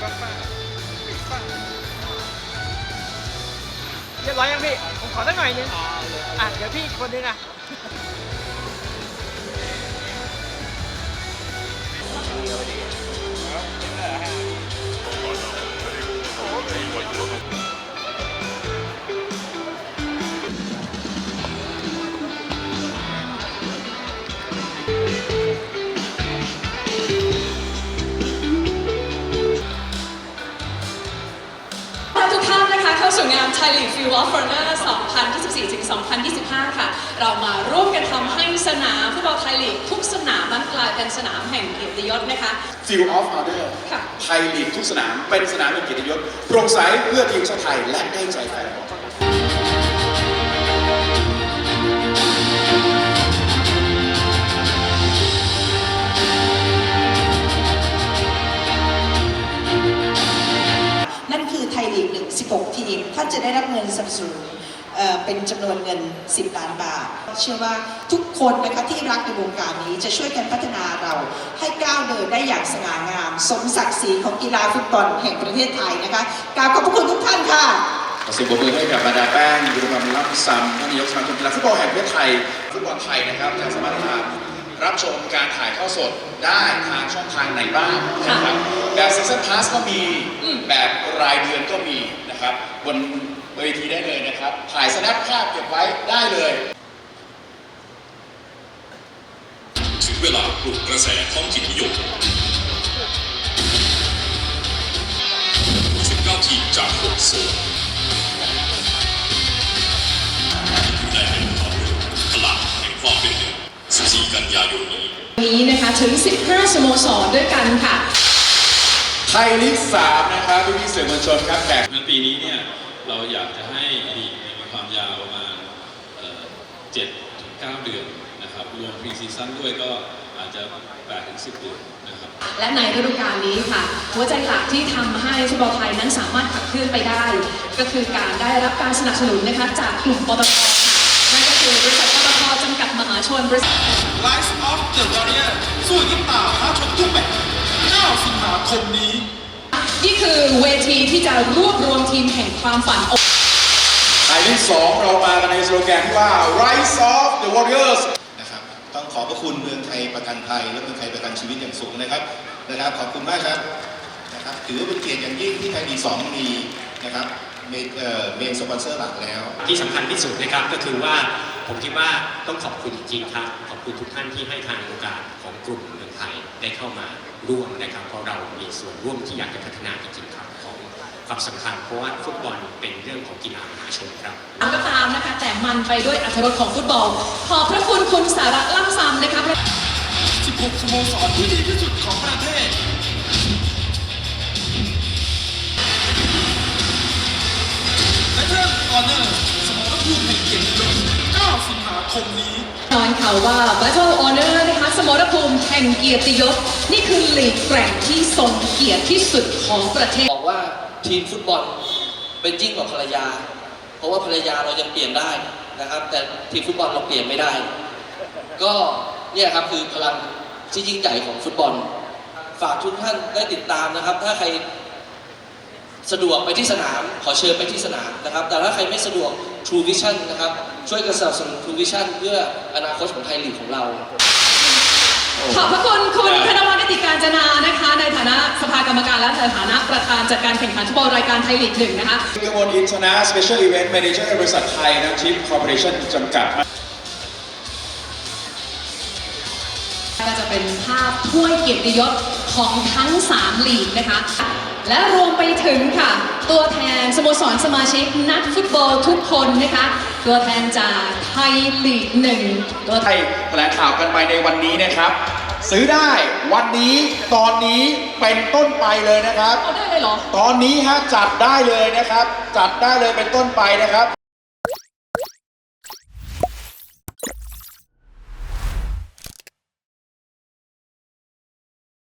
เรียบร้อยยังพี่ ผมขอสักหน่อยนึงอะเดี๋ยวพี่อีกคนนึงอะต้อนรับ เข้าสู่งาน Thai League Field of Honor 2024 ถึง 2025 ค่ะ เรามาร่วมกันทำให้สนามฟุตบอลไทยลีกทุกสนามนั้นกลายเป็นสนามแห่งเกียรติยศนะคะ Field of Honor ค่ะไทยลีกทุกสนามเป็นสนามแห่งเกียรติยศโปร่งใสเพื่อทีมชาติไทยและได้ใจแฟนบอล จะได้รับเงินสนับสนุนเป็นจำนวนเงิน 10 ล้านบาท เชื่อว่าทุกคนนะคะที่รักในวงการนี้จะช่วยกันพัฒนาเราให้ก้าวเดินได้อย่างสง่างาม สมศักดิ์ศรีของกีฬาฟุตบอลแห่งประเทศไทยนะคะกราบขอบพระคุณทุกท่านค่ะขอเสียงปรบมือให้กับมาดาแป้งยุรพันธ์ล่ำซำท่านนายกสมาคมกีฬาฟุตบอลแห่งประเทศไทยฟุตบอลไทยนะครับจะสามารถมรับชมการถ่ายทอดสดได้ทางช่องทางไหนบ้างนะครับแบบ ซีซั่นพาสก็มีแบบรายเดือนก็มีนะครับ บนเวทีได้เลยนะครับถ่ายสแนปภาพเก็บไว้ได้เลยถึงเวลาปลุกกระแสท้องถิ่นนิยม19ทีมจาก6โซนอยู่ในแห่งความรู้พลังแห่งความเป็นหนึ่ง14 กันยายนนี้นี้นะคะถึง 15 สโมสรด้วยกันค่ะ ไทยลีกสามนะครับพี่พี่สื่อมวลชนครับแต่ในปีนี้เนี่ยเราอยากจะให้ลีกมีความยาวประมาณเจ็ดถึงเก้าเดือนนะครับรวมพรีซีซั่นด้วยก็อาจจะแปดถึงสิบเดือนนะครับ และในฤดูกาลนี้ค่ะ หัวใจหลักที่ทำให้ชุบอลไทยนั้นสามารถขับเคลื่อนไปได้ ก็คือการได้รับการสนับสนุนนะคะจากกลุ่มปตทค่ะนั่นก็คือบริษัทปตทจำกัดมหาชนบริษัท Life of the Warrior สู้ยิ่งต่อท้าชนทุกแบบ 5 สิงหาคมนี้ นี่คือเวทีที่จะรวบรวมทีมแห่งความฝันหมายเลขสองเรามากันในสโลแกนที่ว่า Rise of the Warriors นะครับต้องขอบพระคุณเมืองไทยประกันภัยและเมืองไทยประกันชีวิตอย่างสูงนะครับนะครับขอบคุณมากครับนะครับถือเป็นเกียรติอย่างยิ่งที่ไทยดีสองมีนะครับเมนสปอนเซอร์หลักแล้ว ที่สำคัญที่สุดนะครับก็คือว่าผมคิดว่าต้องขอบคุณจริงๆครับ ขอบคุณทุกท่านที่ให้ทางโอกาสของกลุ่มเมืองไทยได้เข้ามา ร่วมนะครับเพราะเรามีส่วนร่วมที่อยากจะพัฒนาจริงๆครับของความสำคัญเพราะว่าฟุตบอลเป็นเรื่องของกีฬามหาชนครับก็ตามนะคะแต่มันไปด้วยอรรถรสของฟุตบอล ขอบพระคุณคุณสาระล่ำซำนะคะ16สโมสรที่ดีที่สุดของประเทศและเรื่องออเนอร์สมรภูมิแห่งเกียรติยศ9สิงหาคมนี้นอนข่าวว่า Battle Honor นะคะส มรภูมิแห่งเกียรติยศ นี่คือลีกแกร่งที่ทรงเกียรติที่สุดของประเทศ บอกว่าทีมฟุตบอลเป็นยิ่งกว่าภรรยา เพราะว่าภรรยาเรายังเปลี่ยนได้นะครับ แต่ทีมฟุตบอลเราเปลี่ยนไม่ได้ ก็เนี่ยครับคือพลังที่ยิ่งใหญ่ของฟุตบอล ฝากทุกท่านได้ติดตามนะครับ ถ้าใครสะดวกไปที่สนาม ขอเชิญไปที่สนามนะครับ แต่ถ้าใครไม่สะดวก True Vision นะครับ ช่วยกันสนับสนุน True Vision เพื่ออนาคตของไทยลีกของเรา ขอบพระคุณคุณคณวัฒน์นิติการจนานะคะ ในฐานะสภากรรมการและในฐานะประธานจัดการแข่งขันฟุตบอลรายการไทยลีกหนึ่งนะคะกมลอินชนะ Special Event Manager บริษัทไทยนะชิปคอร์ปอเรชั่นจำกัด ก็จะเป็นภาพถ้วยเกียรติยศของทั้ง 3 ลีกนะคะ และรวมไปถึงค่ะ ตัวแทนสโมสรสมาชิกนักฟุตบอลทุกคนนะคะ ตัวแทนจากไทยลีกหนึ่งตัวแทไทนยแถลงข่าวกันไปในวันนี้นะครับ ซื้อได้วันนี้ตอนนี้เป็นต้นไปเลยนะครับ เอาได้เลยเหรอ ตอนนี้ฮะจัดได้เลยนะครับ จัดได้เลยเป็นต้นไปนะครับ